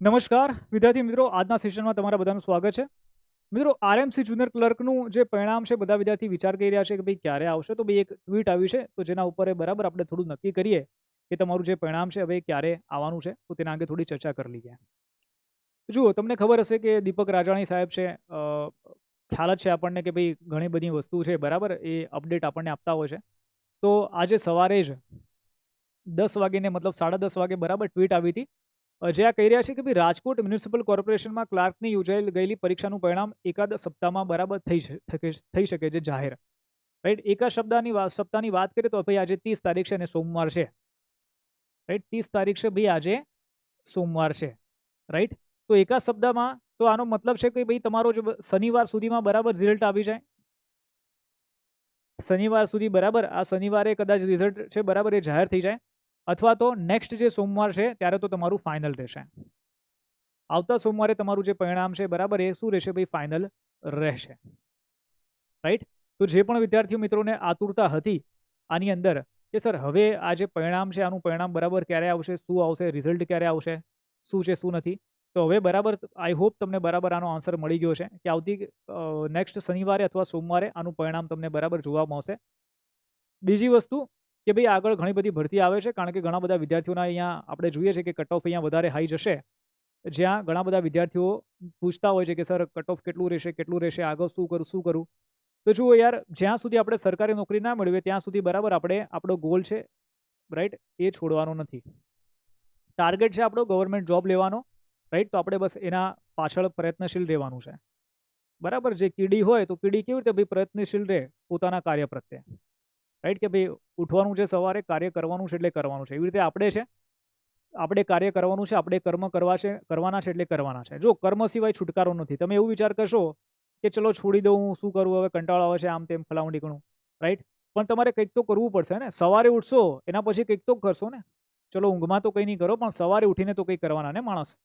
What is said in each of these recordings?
નમસ્કાર, વિદ્યાર્થી મિત્રો, આજના સેશનમાં તમારા બધાનું સ્વાગત છે. મિત્રો, આરએમસી જુનિયર ક્લર્કનું જે પરિણામ છે, બધા વિદ્યાર્થી વિચાર કરી રહ્યા છે કે ભાઈ ક્યારે આવશે? તો ભાઈ એક ટ્વીટ આવી છે, તો જેના ઉપર બરાબર આપણે થોડું નક્કી કરીએ કે તમારું જે પરિણામ છે, હવે ક્યારે આવવાનું છે? તો તેના અંગે થોડી ચર્ચા કરી લઈએ. જુઓ, તમને ખબર હશે કે દીપક રાજાણી સાહેબ છે ખ્યાલ જ છે આપણને કે ભાઈ ઘણી બધી વસ્તુ છે, બરાબર? એ અપડેટ આપણને આપતા હોય છે. તો આજે સવારે જ દસ વાગીને મતલબ સાડા દસ વાગે બરાબર ટ્વીટ આવી હતી. જે કહી રહ્યા છે કે ભાઈ રાજકોટ મ્યુનિસિપલ કોર્પોરેશનમાં ક્લાર્કની યોજાયેલ ગયેલી પરીક્ષાનું પરિણામ એકાદ સપ્તાહમાં બરાબર થઈ થઈ શકે છે જાહેર. રાઈટ એકાદ શબ્દની સપ્તાહની વાત કરીએ તો ભાઈ આજે ત્રીસ તારીખ છે અને સોમવાર છે. રાઈટ ત્રીસ તારીખ છે ભાઈ આજે સોમવાર છે. રાઈટ તો એકાદ શબ્દમાં તો આનો મતલબ છે કે ભાઈ તમારો જો શનિવાર સુધીમાં બરાબર રિઝલ્ટ આવી જાય. શનિવાર સુધી બરાબર, આ શનિવારે કદાચ રિઝલ્ટ છે બરાબર એ જાહેર થઈ જાય. અથવા તો નેક્સ્ટ જે સોમવાર છે, ત્યારે તો તમારું ફાઇનલ રહેશે. આવતા સોમવારે તમારું જે પરિણામ છે, બરાબર, એ શું રહેશે ભાઈ? ફાઇનલ રહેશે. રાઈટ તો જે પણ વિદ્યાર્થીઓ મિત્રોને આતુરતા હતી, આની અંદર, કે સર, હવે આ જે પરિણામ છે, આનું પરિણામ બરાબર ક્યારે આવશે? શું આવશે? રિઝલ્ટ ક્યારે આવશે? શું છે, શું નથી? તો હવે બરાબર આઈ હોપ તમને બરાબર આનો આન્સર મળી ગયો છે, કે આવતી નેક્સ્ટ શનિવારે અથવા સોમવારે આનું પરિણામ તમને બરાબર જોવા મળશે. બીજી વસ્તુ કે ભાઈ આગળ ઘણી બધી ભરતી આવે છે, કારણ કે ઘણા બધા વિદ્યાર્થીઓના અહીંયા આપણે જોઈએ છે કે કટ ઓફ અહીંયા વધારે હાઈ જશે. જ્યાં ઘણા બધા વિદ્યાર્થીઓ પૂછતા હોય છે કે સર કટ ઓફ કેટલું રહેશે કેટલું રહેશે, આગળ શું કરું શું કરું? તો જુઓ યાર, જ્યાં સુધી આપણે સરકારી નોકરી ના મેળવીએ, ત્યાં સુધી બરાબર આપણે, આપણો ગોલ છે રાઈટ એ છોડવાનો નથી. ટાર્ગેટ છે આપણો ગવર્મેન્ટ જોબ લેવાનો રાઈટ તો આપણે બસ એના પાછળ પ્રયત્નશીલ રહેવાનું છે. બરાબર, જે કીડી હોય તો કીડી કેવી રીતે ભાઈ પ્રયત્નશીલ રહે? પોતાના કાર્ય પ્રત્યે. રાઈટ કે ભાઈ, ઉઠવાનું છે સવારે, કાર્ય કરવાનું છે એટલે કરવાનું છે. એવી રીતે આપણે છે, આપણે કાર્ય કરવાનું છે, આપણે કર્મ કરવા છે, કરવાના છે એટલે કરવાના છે. જો કર્મ સિવાય છુટકારો નથી, તમે એવું વિચાર કરશો કે ચલો છોડી દઉં, હું શું કરું, હવે કંટાળો આવે છે, આમ તેમ ફલાણું ઢીકણું રાઈટ પણ તમારે કંઈક તો કરવું પડશે ને. સવારે ઉઠશો, એના પછી કંઈક તો કરશો ને. ચલો ઊંઘમાં તો કંઈ નહીં કરો, પણ સવારે ઉઠીને તો કંઈક કરવાના ને માણસ.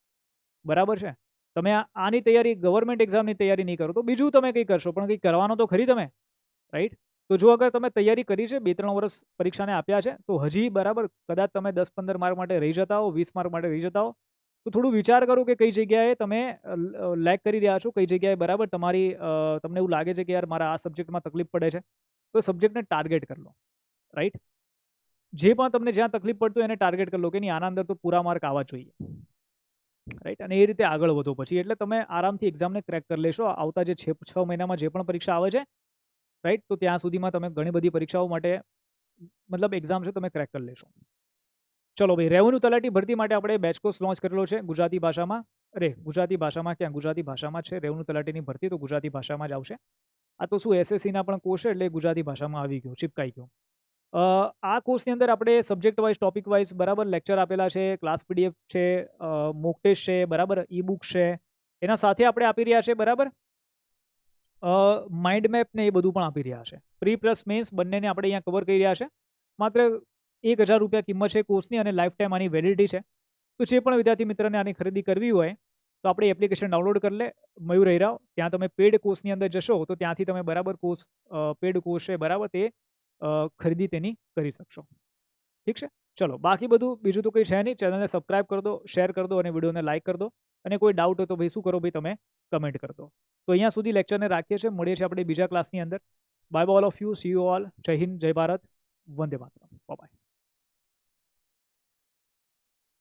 બરાબર છે? તમે આની તૈયારી, ગવર્મેન્ટ એક્ઝામની તૈયારી નહીં કરો તો બીજું તમે કંઈ કરશો, પણ કંઈક કરવાનો તો ખરી તમે. રાઈટ તો જો અગર તમે તૈયારી કરી છે, બે ત્રણ વર્ષ પરીક્ષાને આપ્યા છે, તો હજી બરાબર કદાચ તમે દસ પંદર માર્ક માટે રહી જતા હો, વીસ માર્ક માટે રહી જતા હો, તો થોડું વિચાર કરો કે કઈ જગ્યાએ તમે લેક કરી રહ્યા છો, કઈ જગ્યાએ બરાબર તમારી તમને એવું લાગે છે કે યાર મારા આ સબ્જેક્ટમાં તકલીફ પડે છે, તો સબ્જેક્ટને ટાર્ગેટ કરી લો રાઈટ જે પણ તમને જ્યાં તકલીફ પડતું એને ટાર્ગેટ કરી લો કે નહીં, આના અંદર તો પૂરા માર્ક આવવા જોઈએ રાઈટ અને એ રીતે આગળ વધો પછી. એટલે તમે આરામથી એક્ઝામને ક્રેક કરી લેશો. આવતા જે છે મહિનામાં જે પણ પરીક્ષા આવે છે રાઈટ તો ત્યાં સુધીમાં તમે ઘણી બધી પરીક્ષાઓ માટે, મતલબ એક્ઝામ છે, તમે ક્રેક કરી લેશો. ચલો ભાઈ, રેવન્યુ તલાટી ભરતી માટે આપણે બેચ કોર્સ લોન્ચ કરેલો છે, ગુજરાતી ભાષામાં. અરે, ગુજરાતી ભાષામાં ક્યાં? ગુજરાતી ભાષામાં છે, રેવન્યુ તલાટીની ભરતી, તો ગુજરાતી ભાષામાં જ આવશે. આ તો શું એસએસસીના પણ કોર્સ છે, એટલે ગુજરાતી ભાષામાં આવી ગયો, ચિપકાઈ ગયો. આ કોર્સની અંદર આપણે સબ્જેક્ટ વાઇઝ ટોપિક વાઇઝ બરાબર લેક્ચર આપેલા છે ક્લાસ પીડીએફ છે મોક ટેસ્ટ છે, બરાબર ઈ બુક છે. એના સાથે આપણે આપી રહ્યા છે, બરાબર? માઇન્ડ મેપ ને એ બધું પણ આપી રહ્યા છે. પ્રી પ્લસ મેન્સ બંનેને આપણે અહીંયા કવર કરી રહ્યા છે. માત્ર એક હજાર રૂપિયા કિંમત છે કોર્સની અને લાઈફ ટાઈમ આની વેલિડિટી છે. તો જે પણ વિદ્યાર્થી મિત્રને આની ખરીદી કરવી હોય, તો આપણે એપ્લિકેશન ડાઉનલોડ કરી લે, મયુર હીરાવ. ત્યાં તમે પેડ કોર્સની અંદર જશો, તો ત્યાંથી તમે બરાબર કોર્સ પેડ કોર્સ છે, બરાબર તે ખરીદી તેની કરી શકશો. ઠીક છે? ચલો, બાકી બધું બીજું તો કંઈ છે નહીં. ચેનલને સબસ્ક્રાઇબ કરી દો શેર કરી દો અને વિડીયોને લાઇક કરી દો. અને કોઈ ડાઉટ હોય તો ભાઈ શું કરો ભાઈ તમે? કમેન્ટ કરી દો. તો અહીંયા સુધી લેક્ચરને રાખીએ છીએ. મળીએ છીએ આપણે બીજા ક્લાસની અંદર. Bye all of you see you all Jai Hind, Jai Bharat. Vande Mataram.